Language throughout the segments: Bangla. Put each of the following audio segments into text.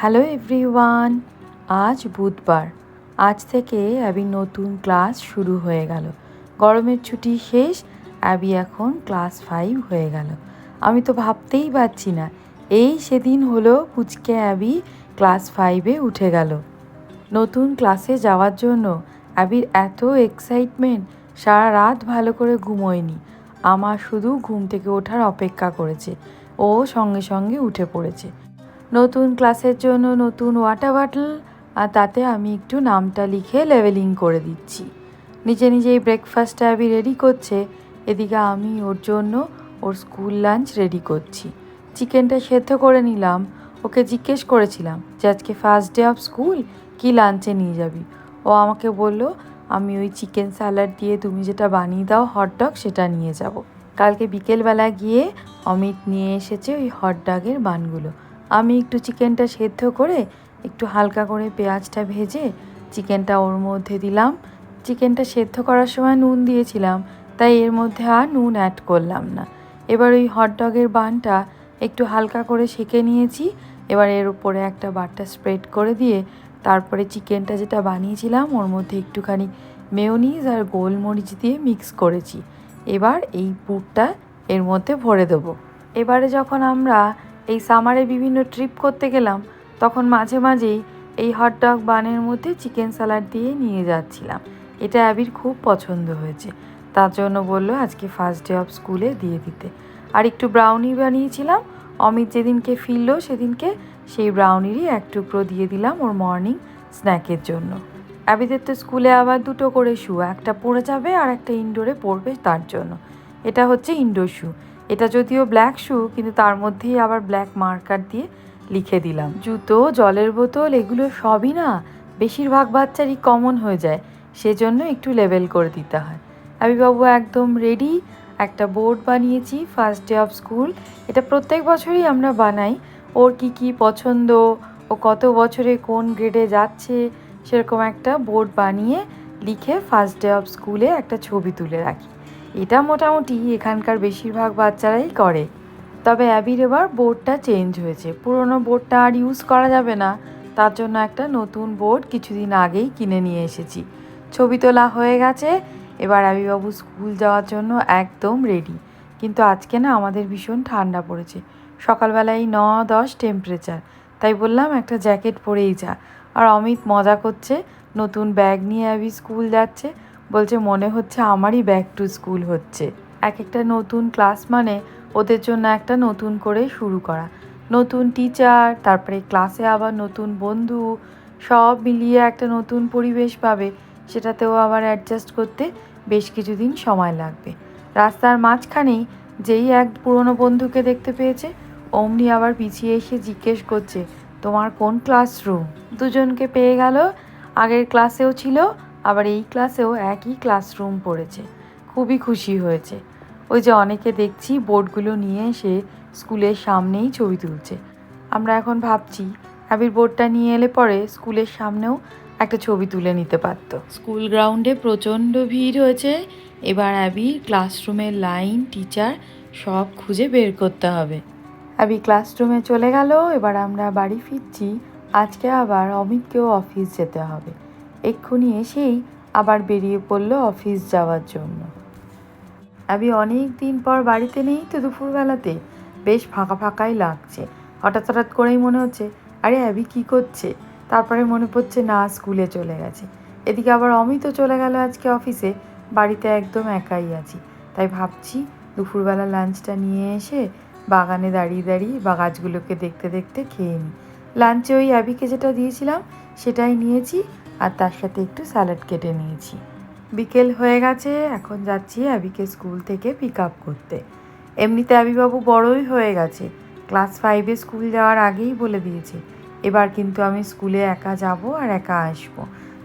হ্যালো এভরিওয়ান, আজ বুধবার। আজ থেকে অ্যাবি নতুন ক্লাস শুরু হয়ে গেল। গরমের ছুটি শেষ, অ্যাবি এখন ক্লাস ফাইভ হয়ে গেল। আমি তো ভাবতেই পারছি না, এই সেদিন হলো পুচকে অ্যাবি ক্লাস ফাইভে উঠে গেল। নতুন ক্লাসে যাওয়ার জন্য অ্যাবির এত এক্সাইটমেন্ট, সারা রাত ভালো করে ঘুমোয়নি। আমার শুধু ঘুম থেকে ওঠার অপেক্ষা করেছে। ও সঙ্গে সঙ্গে উঠে পড়েছে। নতুন ক্লাসের জন্য নতুন ওয়াটার বটল আর তাতে আমি একটু নামটা লিখে লেভেলিং করে দিচ্ছি। নিজে নিজেই ব্রেকফাস্ট অ্যাবি রেডি করছে, এদিকে আমি ওর জন্য ওর স্কুল লাঞ্চ রেডি করছি। চিকেনটা সেদ্ধ করে নিলাম, ওকে জিজ্ঞেস করেছিলাম যে আজকে ফার্স্ট ডে অফ স্কুল কি লাঞ্চে নিয়ে যাবি? ও আমাকে বলল, আমি ওই চিকেন স্যালাড দিয়ে তুমি যেটা বানিয়ে দাও হটডগ সেটা নিয়ে যাব। কালকে বিকেলবেলা গিয়ে অমিত নিয়ে এসেছে ওই হটডগের বানগুলো। আমি একটু চিকেনটা সেদ্ধ করে একটু হালকা করে পেঁয়াজটা ভেজে চিকেনটা ওর মধ্যে দিলাম। চিকেনটা সেদ্ধ করার সময় নুন দিয়েছিলাম, তাই এর মধ্যে আর নুন অ্যাড করলাম না। এবার ওই হটডগের বানটা একটু হালকা করে সেঁকে নিয়েছি। এবার এর উপরে একটা বাটার স্প্রেড করে দিয়ে তারপরে চিকেনটা যেটা বানিয়েছিলাম, ওর মধ্যে একটুখানি মেয়োনিজ আর গোলমরিচ দিয়ে মিক্স করেছি। এবার এই পুরটা এর মধ্যে ভরে দেবো। এবারে যখন আমরা এই সামারে বিভিন্ন ট্রিপ করতে গেলাম, তখন মাঝে মাঝেই এই হটডগ বানের মধ্যে চিকেন স্যালাড দিয়ে নিয়ে যাচ্ছিলাম। এটা অ্যাবির খুব পছন্দ হয়েছে। তার জন্য বলল আজকে ফার্স্ট ডে অফ স্কুলে দিয়ে দিতে। আর একটু ব্রাউনি বানিয়েছিলাম, অমিত যেদিনকে ফিরলো সেদিনকে সেই ব্রাউনিরই এক টুকরো দিয়ে দিলাম ওর মর্নিং স্ন্যাকের জন্য। অ্যাবিদের তো স্কুলে আবার দুটো করে শু একটা পরে যাবে আর একটা ইনডোরে পড়বে তার জন্য। এটা হচ্ছে ইনডোর শু এটা যদিও ব্ল্যাক শু কিন্তু তার মধ্যেই আবার ব্ল্যাক মার্কার দিয়ে লিখে দিলাম। জুতো, জলের বোতল, এগুলো সবই না বেশিরভাগ বাচ্চারই কমন হয়ে যায়, সেজন্য একটু লেভেল করে দিতে হয়। আবিবাবু একদম রেডি একটা বোর্ড বানিয়েছি ফার্স্ট ডে অফ স্কুল এটা প্রত্যেক বছরই আমরা বানাই। ওর কি কি পছন্দ, ও কত বছরে কোন গ্রেডে যাচ্ছে, সেরকম একটা বোর্ড বানিয়ে লিখে ফার্স্ট ডে অফ স্কুলে একটা ছবি তুলে রাখি। এটা মোটামুটি এখানকার বেশিরভাগ বাচ্চারাই করে। তবে অ্যাবির এবার বোর্ডটা চেঞ্জ হয়েছে। পুরনো বোর্ডটা আর ইউজ করা যাবে না। তার জন্য একটা নতুন বোর্ড কিছুদিন আগেই কিনে নিয়ে এসেছি। ছবি তোলা হয়ে গেছে। এবার অ্যাবিবাবু স্কুল যাওয়ার জন্য একদম রেডি। কিন্তু আজকে না আমাদের ভীষণ ঠান্ডা পড়েছে। সকালবেলায় ন দশ টেম্পারেচার তাই বললাম একটা জ্যাকেট পরেই যা। আর অমিত মজা করছে। নতুন ব্যাগ নিয়ে অ্যাবি স্কুল যাচ্ছে। বলছে, মনে হচ্ছে আমারই ব্যাক টু স্কুল হচ্ছে। এক একটা নতুন ক্লাস মানে ওদের জন্য একটা নতুন করে শুরু করা। নতুন টিচার তারপরে ক্লাসে আবার নতুন বন্ধু, সব মিলিয়ে একটা নতুন পরিবেশ পাবে। সেটাতেও আবার অ্যাডজাস্ট করতে বেশ কিছুদিন সময় লাগবে। রাস্তার মাঝখানেই যেই এক পুরনো বন্ধুকে দেখতে পেয়েছে, অমনি আবার পিছিয়ে এসে জিজ্ঞেস করছে, তোমার কোন ক্লাসরুম দুজনকে পেয়ে গেল। আগের ক্লাসেও ছিল আবার এই ক্লাসেও একই ক্লাসরুম পড়েছে। খুবই খুশি হয়েছে। ওই যে অনেকে দেখছি বোর্ডগুলো নিয়ে এসে স্কুলের সামনেই ছবি তুলছে। আমরা এখন ভাবছি অ্যাবির বোর্ডটা নিয়ে এলে পরে স্কুলের সামনেও একটা ছবি তুলে নিতে পারত। স্কুল গ্রাউন্ডে প্রচণ্ড ভিড় হয়েছে। এবার অ্যাবির ক্লাসরুমের লাইন টিচার সব খুঁজে বের করতে হবে। অ্যাবি ক্লাসরুমে চলে গেল এবার আমরা বাড়ি ফিরছি। আজকে আবার অমিতকেও অফিস যেতে হবে। এক্ষুনি এসেই আবার বেরিয়ে পড়ল অফিস যাওয়ার জন্য। অ্যাবি অনেক দিন পর বাড়িতে নেই তো দুপুরবেলাতে। বেশ ফাঁকা ফাঁকাই লাগছে। হঠাৎ হঠাৎ করেই মনে হচ্ছে, আরে অ্যাবি কী করছে? তারপরে মনে পড়ছে, না, স্কুলে চলে গেছে। এদিকে আবার অমিতও চলে গেল আজকে অফিসে। বাড়িতে একদম একাই আছি। তাই ভাবছি, দুপুরবেলা লাঞ্চটা নিয়ে এসে বাগানে দাঁড়িয়ে দাঁড়িয়ে বা গাছগুলোকে দেখতে দেখতে খেয়ে নিই। লাঞ্চে ওই অ্যাবিকে যেটা দিয়েছিলাম, সেটাই নিয়েছি। আর তার সাথে একটু স্যালাড কেটে নিয়েছি। বিকেল হয়ে গেছে, এখন যাচ্ছি অ্যাবিকে স্কুল থেকে পিক আপ করতে। এমনিতে অ্যাবিবাবু বড়ই হয়ে গেছে। ক্লাস ফাইভে স্কুল যাওয়ার আগেই বলে দিয়েছে, এবার কিন্তু আমি স্কুলে একা যাব আর একা আসব।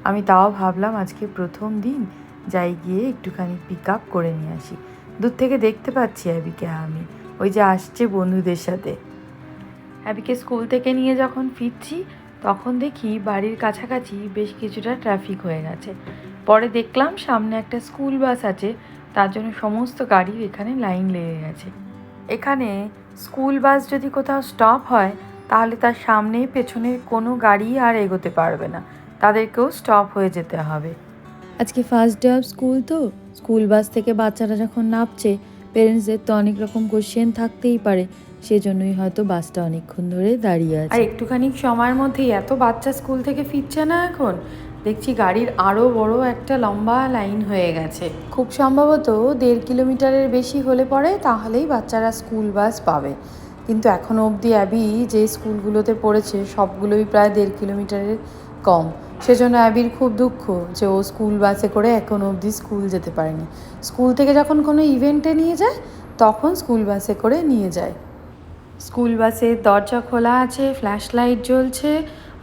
আমি তাও ভাবলাম আজকে প্রথম দিন, যাই গিয়ে একটুখানি পিক আপ করে নিয়ে আসি। দূর থেকে দেখতে পাচ্ছি অ্যাবিকে আমি, ওই যে আসছে বন্ধুদের সাথে। অ্যাবিকে স্কুল থেকে নিয়ে যখন ফিরছি তখন দেখি বাড়ির কাছাকাছি বেশ কিছুটা ট্রাফিক হয়ে গেছে। পরে দেখলাম সামনে একটা স্কুল বাস আছে, তার জন্য সমস্ত গাড়ির এখানে লাইন লেগে গেছে। এখানে স্কুল বাস যদি কোথাও স্টপ হয়, তাহলে তার সামনে পেছনে কোনো গাড়ি আর এগোতে পারবে না। তাদেরকেও স্টপ হয়ে যেতে হবে। আজকে ফার্স্ট ডে অফ স্কুল তো। স্কুল বাস থেকে বাচ্চারা যখন নামছে পেরেন্টসদের তো অনেক রকম কোশ্চেন থাকতেই পারে। সেজন্যই হয়তো বাসটা অনেকক্ষণ ধরে দাঁড়িয়ে আছে। আর একটুখানি সময়ের মধ্যেই এত বাচ্চা স্কুল থেকে ফিরছে না এখন? দেখছি গাড়ির আরও বড় একটা লম্বা লাইন হয়ে গেছে। খুব সম্ভবত দেড় কিলোমিটারের বেশি হলে পরে তাহলেই বাচ্চারা স্কুল বাস পাবে। কিন্তু এখনও অবধি অ্যাবি যে স্কুলগুলোতে পড়েছে সবগুলোই প্রায় দেড় কিলোমিটারের কম। সেজন্য অ্যাবির খুব দুঃখ যে ও স্কুল বাসে করে এখন অবধি স্কুল যেতে পারেনি। স্কুল থেকে যখন কোনো ইভেন্টে নিয়ে যায় তখন স্কুল বাসে করে নিয়ে যায়। স্কুল বাসের দরজা খোলা আছে ফ্ল্যাশ লাইট জ্বলছে,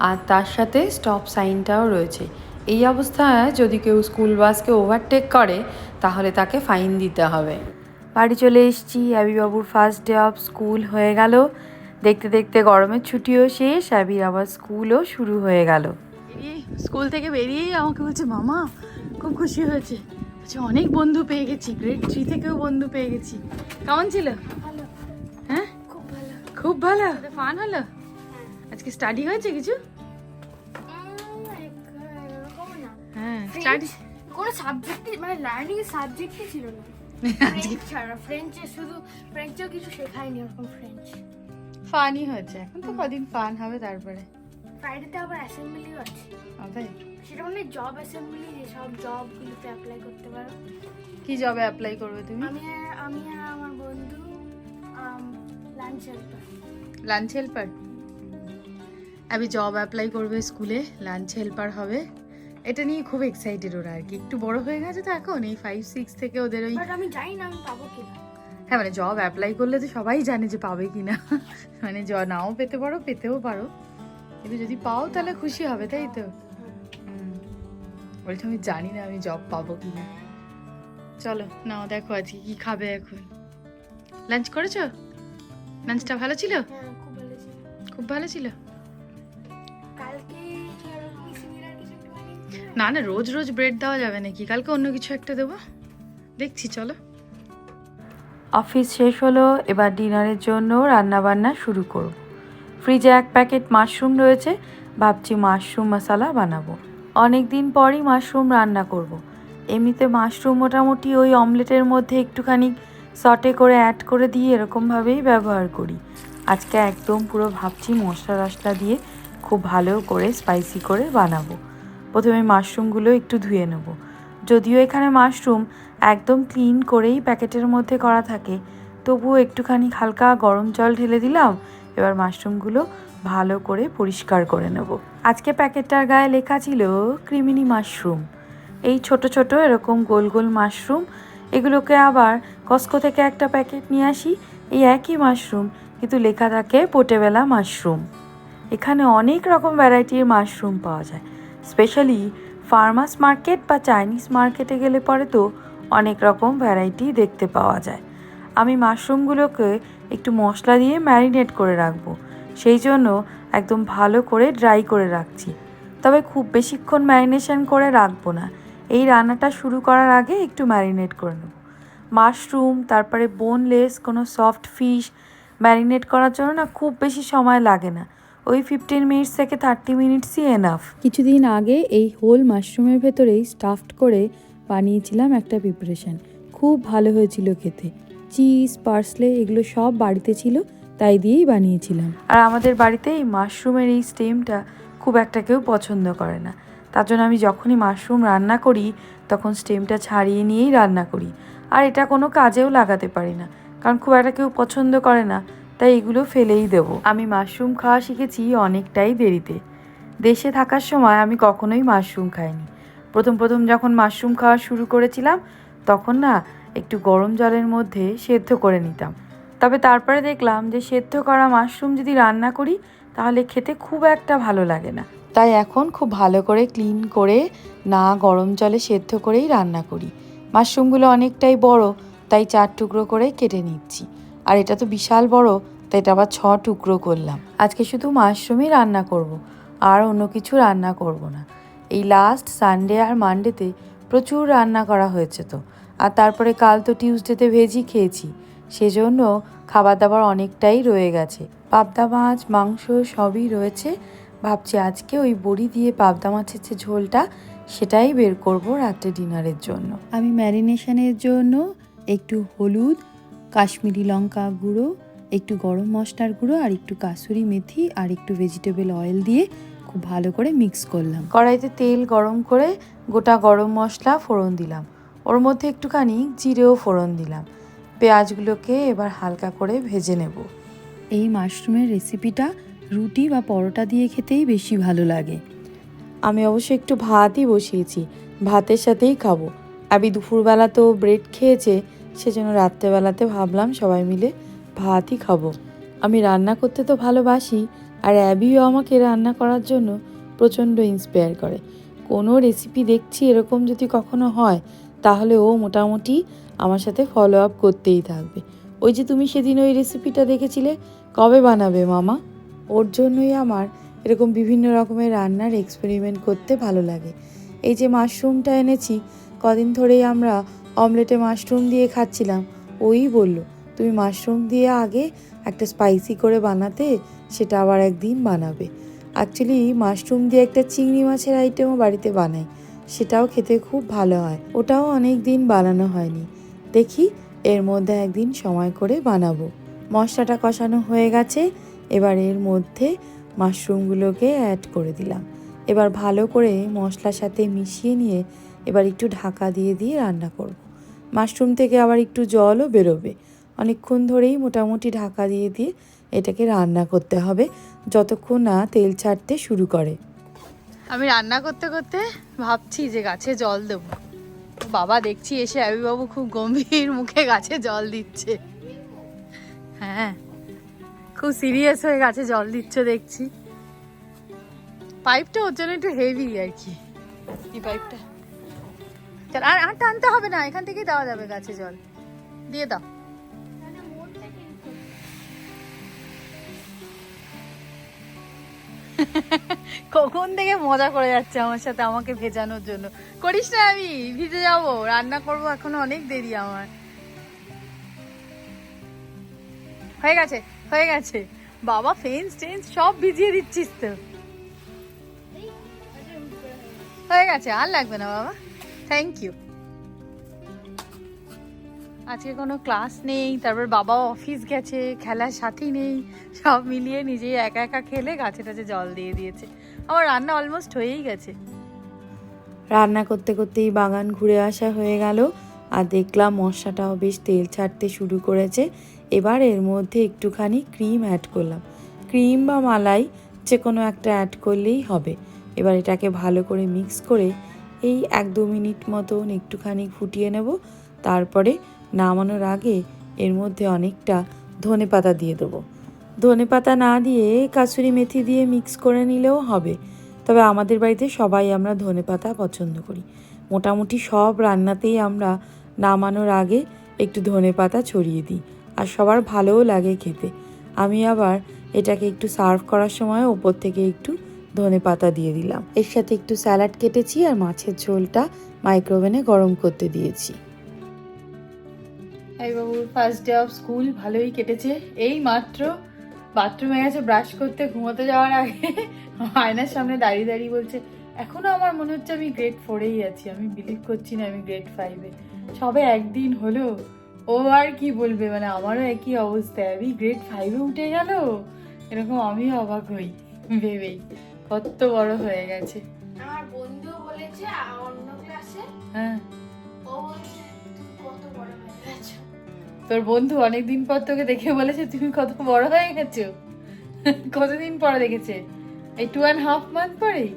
আর তার সাথে স্টপ সাইনটাও রয়েছে। এই অবস্থায় যদি কেউ স্কুল বাসকে ওভারটেক করে, তাহলে তাকে ফাইন দিতে হবে। বাড়ি চলে এসেছি অ্যাবিবাবুর ফার্স্ট ডে অফ স্কুল হয়ে গেল। দেখতে দেখতে গরমের ছুটিও শেষ অ্যাবির আবার স্কুলও শুরু হয়ে গেল। স্কুল থেকে বেরিয়েই আমাকে বলছে, মামা, খুব খুশি হয়েছে। অনেক বন্ধু পেয়ে গেছি গ্রেড থ্রি থেকেও বন্ধু পেয়ে গেছি। কেমন ছিল? খুব ভালো। ফান হলো? আজকে স্টাডি হয়েছে কিছু? হ্যাঁ? স্টাডি কোনো সাবজেক্টই মানে লার্নিং এর সাবজেক্টই ছিল না। ছাড়া ফ্রেঞ্চে শুধু ফ্রেঞ্চেও কিছু শেখায়নি ওরকম ফ্রেঞ্চ ফানই হয়েছে। এখন তো কদিন ফান হবে তারপরে। ফ্রাইডেতে আবার অ্যাসেম্বলিও আছে। সেটা মানে জব অ্যাসেম্বলি যে সব জবগুলোতে অ্যাপ্লাই করতে পারো। কি জবে অ্যাপ্লাই করবে তুমি? আমি আমি আর আমার লাঞ্চ হেল্পার আমি জব অ্যাপ্লাই করবে স্কুলে লাঞ্চ হেল্পার হবে। এটা নিয়ে খুব এক্সাইটেড ওরা আর কি। একটু বড় হয়ে গেছে তো এখন এই ফাইভ সিক্স থেকে ওদের ওই আমি জানি না আমি পাবো কি হ্যাঁ মানে জব অ্যাপ্লাই করলে তো সবাই জানে যে পাবে কি না মানে জ নাও পেতে পারো পেতেও পারো। কিন্তু যদি পাও তাহলে খুশি হবে তাই তো। বলছে আমি জানি না আমি জব পাবো কি না চলো নাও দেখো আজকে কি খাবে এখন। লাঞ্চ করেছ? লাঞ্চটা ভালো ছিল? হ্যাঁ খুব ভালো ছিল। খুব ভালো ছিল? বানিয়েছি না না রোজ রোজ ব্রেড দেওয়া যাবে নাকি? কালকে অন্য কিছু একটা দেবো? দেখছি চলো। অফিস শেষ হলো এবার ডিনারের জন্য রান্না বান্না শুরু করব। ফ্রিজে এক প্যাকেট মাশরুম রয়েছে ভাবছি মাশরুম মশলা বানাবো। অনেক দিন পরই মাশরুম রান্না করব। এমনিতে মাশরুম মোটামুটি ওই অমলেটের মধ্যে একটুখানি সটে করে অ্যাড করে দিয়ে এরকমভাবেই ব্যবহার করি। আজকে একদম পুরো ভাবছি মশলা রসলা দিয়ে খুব ভালো করে স্পাইসি করে বানাবো। প্রথমে মাশরুমগুলো একটু ধুয়ে নেব। যদিও এখানে মাশরুম একদম ক্লিন করেই প্যাকেটের মধ্যে করা থাকে, তবুও একটুখানি হালকা গরম জল ঢেলে দিলাম, এবার মাশরুমগুলো ভালো করে পরিষ্কার করে নেব। আজকে প্যাকেটটার গায়ে লেখা ছিল ক্রিমিনি মাশরুম এই ছোট ছোট এরকম গোল গোল মাশরুম এগুলোকে আবার কস্কো থেকে একটা প্যাকেট নিয়ে আসি, এই একই মাশরুম, কিন্তু লেখা থাকে পোটেবেলা মাশরুম। এখানে অনেক রকম ভ্যারাইটির মাশরুম পাওয়া যায়। স্পেশালি ফার্মাস মার্কেট বা চাইনিজ মার্কেটে গেলে পরে তো অনেক রকম ভ্যারাইটি দেখতে পাওয়া যায়। আমি মাশরুমগুলোকে একটু মশলা দিয়ে ম্যারিনেট করে রাখব, সেই জন্য একদম ভালো করে ড্রাই করে রাখছি। তবে খুব বেশিক্ষণ ম্যারিনেশন করে রাখব না, এই রান্নাটা শুরু করার আগে একটু ম্যারিনেট করে নেব। মাশরুম তারপরে বোনলেস কোনো সফট ফিশ ম্যারিনেট করার জন্য না খুব বেশি সময় লাগে না। ওই ফিফটিন মিনিটস থেকে থার্টি মিনিটসই এনাফ কিছুদিন আগে এই হোল মাশরুমের ভেতরেই স্টাফড করে বানিয়েছিলাম একটা প্রিপারেশান খুব ভালো হয়েছিল খেতে। চিজ পার্সলে এগুলো সব বাড়িতে ছিল তাই দিয়েই বানিয়েছিলাম। আর আমাদের বাড়িতে এই মাশরুমের এই স্টেমটা খুব একটা কেউ পছন্দ করে না। তার জন্য আমি যখনই মাশরুম রান্না করি, তখন স্টেমটা ছাড়িয়ে নিয়েই রান্না করি। আর এটা কোনো কাজেও লাগাতে পারি না, কারণ খুব একটা কেউ পছন্দ করে না, তাই এগুলো ফেলেই দেবো। আমি মাশরুম খাওয়া শিখেছি অনেকটাই দেরিতে। দেশে থাকার সময় আমি কখনোই মাশরুম খাইনি। প্রথম প্রথম যখন মাশরুম খাওয়া শুরু করেছিলাম, তখন না একটু গরম জলের মধ্যে সেদ্ধ করে নিতাম। তবে তারপরে দেখলাম যে সেদ্ধ করা মাশরুম যদি রান্না করি, তাহলে খেতে খুব একটা ভালো লাগে না। তাই এখন খুব ভালো করে ক্লিন করে না গরম জলে সেদ্ধ করেই রান্না করি। মাশরুমগুলো অনেকটাই বড়, তাই চার টুকরো করে কেটে নিচ্ছি। আর এটা তো বিশাল বড়, তাই এটা আবার ছ টুকরো করলাম। আজকে শুধু মাশরুমই রান্না করব। আর অন্য কিছু রান্না করব না। এই লাস্ট সানডে আর মানডেতে প্রচুর রান্না করা হয়েছে তো। আর তারপরে কাল তো টিউসডেতে ভেজই খেয়েছি, সেজন্য খাবার দাবার অনেকটাই রয়ে গেছে। পাবদা মাছ, মাংস সবই রয়েছে ভাবছি আজকে ওই বড়ি দিয়ে পাবদা মাছের যে ঝোলটা সেটাই বের করব রাত্রে ডিনারের জন্য। আমি ম্যারিনেশনের জন্য একটু হলুদ কাশ্মীরি লঙ্কা গুঁড়ো একটু গরম মশলার গুঁড়ো আর একটু কাসুরি মেথি আর একটু ভেজিটেবল অয়েল দিয়ে খুব ভালো করে মিক্স করলাম। কড়াইতে তেল গরম করে গোটা গরম মশলা ফোড়ন দিলাম। ওর মধ্যে একটুখানি জিরেও ফোড়ন দিলাম। পেঁয়াজগুলোকে এবার হালকা করে ভেজে নেব। এই মাশরুমের রেসিপিটা রুটি বা পরোটা দিয়ে খেতেই বেশি ভালো লাগে। আমি অবশ্য একটু ভাতই বসিয়েছি, ভাতের সাথেই খাব। আবি দুপুরবেলা তো ব্রেড খেয়েছে, সেজন্য রাত্রেবেলাতে ভাবলাম সবাই মিলে ভাতই খাব। আমি রান্না করতে তো ভালোবাসি, আর অ্যাবিও আমাকে রান্না করার জন্য প্রচণ্ড ইন্সপায়ার করে। কোনো রেসিপি দেখছি এরকম যদি কখনো হয়, তাহলে ও মোটামুটি আমার সাথে ফলো আপ করতেই থাকবে। ওই যে তুমি সেদিন ওই রেসিপিটা দেখেছিলে, কবে বানাবে মামা? ওর জন্যই আমার এরকম বিভিন্ন রকমের রান্নার এক্সপেরিমেন্ট করতে ভালো লাগে। এই যে মাশরুমটা এনেছি, কদিন ধরেই আমরা অমলেটে মাশরুম দিয়ে খাচ্ছিলাম, ওই বলল, তুমি মাশরুম দিয়ে আগে একটা স্পাইসি করে বানাতে, সেটা আবার একদিন বানাবে। অ্যাকচুয়ালি মাশরুম দিয়ে একটা চিংড়ি মাছের আইটেমও বাড়িতে বানাই, সেটাও খেতে খুব ভালো হয়। ওটাও অনেক দিন বানানো হয়নি। দেখি, এর মধ্যে একদিন সময় করে বানাবো। মশলাটা কষানো হয়ে গেছে এবার এর মধ্যে মাশরুমগুলোকে অ্যাড করে দিলাম। এবার ভালো করে মশলার সাথে মিশিয়ে নিয়ে এবার একটু ঢাকা দিয়ে দিয়ে রান্না করব। মাশরুম থেকে আবার একটু জলও বেরোবে। অনেকক্ষণ ধরেই মোটামুটি ঢাকা দিয়ে দিয়ে এটাকে রান্না করতে হবে, যতক্ষণ না তেল ছাড়তে শুরু করে। আমি রান্না করতে করতে ভাবছি যে গাছে জল দেব। বাবা দেখছি এসে বাবু খুব গম্ভীর মুখে গাছে জল দিচ্ছে। হ্যাঁ। খুব সিরিয়াস হয়ে গাছে জল দিচ্ছ দেখছি। পাইপটা ওর জন্য একটু হেভি আর কি। এই পাইপটা চল আর আর টানতে হবে না এখান থেকেই দেওয়া যাবে গাছে জল। দিয়ে দাও। কখন থেকে মজা করে যাচ্ছে আমার সাথে আমাকে ভেজানোর জন্য। করিস না আমি ভিজে যাব। রান্না করব এখন অনেক দেরি আমার। হয়ে গেছে। হয়ে গেছে। বাবা ফেন্স টেন্স সব ভিজিয়ে দিচ্ছিস তো। হয়ে গেছে। আর লাগবে না বাবা। থ্যাংক ইউ আজকে কোনো ক্লাস নেই, তারপর বাবাও অফিস গেছে, খেলার সাথী নেই, সব মিলিয়ে নিজেই একা একা খেলে গাছে টাছে জল দিয়ে দিয়েছে। আমার রান্না অলমোস্ট হয়েই গেছে। রান্না করতে করতেই বাগান ঘুরে আসা হয়ে গেল, আর দেখলাম মশলাটাও বেশ তেল ছাড়তে শুরু করেছে। এবার এর মধ্যে একটুখানি ক্রিম অ্যাড করলাম। ক্রিম বা মালাই যে কোনো একটা অ্যাড করলেই হবে। এবার এটাকে ভালো করে মিক্স করে এই এক দু মিনিট মতন একটুখানি ফুটিয়ে নেব। তারপরে নামানোর আগে এর মধ্যে অনেকটা ধনে পাতা দিয়ে দেবো। ধনে পাতা না দিয়ে কাসুরি মেথি দিয়ে মিক্স করে নিলেও হবে। তবে আমাদের বাড়িতে সবাই আমরা ধনে পাতা পছন্দ করি। মোটামুটি সব রান্নাতেই আমরা নামানোর আগে একটু ধনে পাতা ছড়িয়ে দিই। আর সবার ভালোও লাগে খেতে। আমি আবার এটাকে একটু সার্ভ করার সময় ওপর থেকে একটু ধনে পাতা দিয়ে দিলাম। এর সাথে একটু স্যালাড কেটেছি আর মাছের ঝোলটা মাইক্রোওভেনে গরম করতে দিয়েছি। এই বাবুর ফার্স্ট ডে অফ স্কুল ভালোই কেটেছে। এই মাত্র বাথরুমে গেছে ব্রাশ করতে, ঘুমোতে যাওয়ার আগে আয়নার সামনে দাঁড়িয়ে দাঁড়িয়ে বলছে, এখনও আমার মনে হচ্ছে আমি গ্রেড ফোরেই আছি, আমি বিলিভ করছি না, আমি গ্রেড ফাইভে সবে একদিন হলো ও আর কি বলবে? মানে আমারও একই অবস্থা। আমি গ্রেড ফাইভে উঠে গেল এরকম আমি অবাক হই ভেবেই। কত বড় হয়ে গেছে। আমার বন্ধু বলেছে অন্য ক্লাসে হ্যাঁ। ও বলছে তুমি কত বড় হয়ে গেছো? তোর বন্ধু অনেকদিন পর তোকে দেখে বলেছে তুমি কত বড় হয়ে গেছো? কতদিন পরে দেখেছে? এই টু অ্যান্ড হাফ মান্থ পরেই?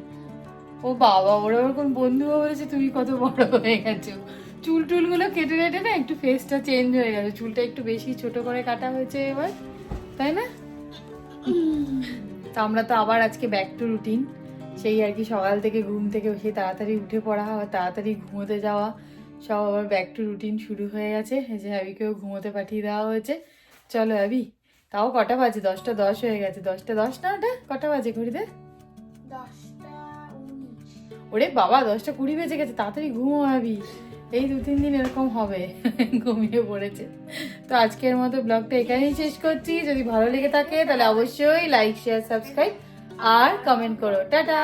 ও বাবা ওরা ওরকম বন্ধুও বলেছে তুমি কত বড় হয়ে গেছো। চুল টুলগুলো কেটে কেটে না একটু ফেসটা চেঞ্জ হয়ে গেছে চুলটা একটু বেশি ছোট করে কাটা হয়েছে এবার তাই না? তো আমরা তো আবার আজকে ব্যাক টু রুটিন সেই আর কি সকাল থেকে ঘুম থেকে উঠে তাড়াতাড়ি উঠে পড়া তাড়াতাড়ি ঘুমোতে যাওয়া সব আবার ব্যাক টু রুটিন শুরু হয়ে গেছে। যে অ্যাবিকেও ঘুমোতে পাঠিয়ে দেওয়া হয়েছে। চলো অ্যাবি তাও কটা বাজে? দশটা দশ হয়ে গেছে। দশটা দশ না ওটা? কটা বাজে ঘড়িতে? ওরে বাবা দশটা কুড়ি বেজে গেছে। তাড়াতাড়ি ঘুমো অ্যাবি। এই দু তিন দিন এরকম হবে, ঘুমিয়ে পড়েছে। তো আজকের মতো ব্লগটা এখানেই শেষ করছি। যদি ভালো লেগে থাকে, তাহলে অবশ্যই লাইক শেয়ার সাবস্ক্রাইব আর কমেন্ট করো। টাটা!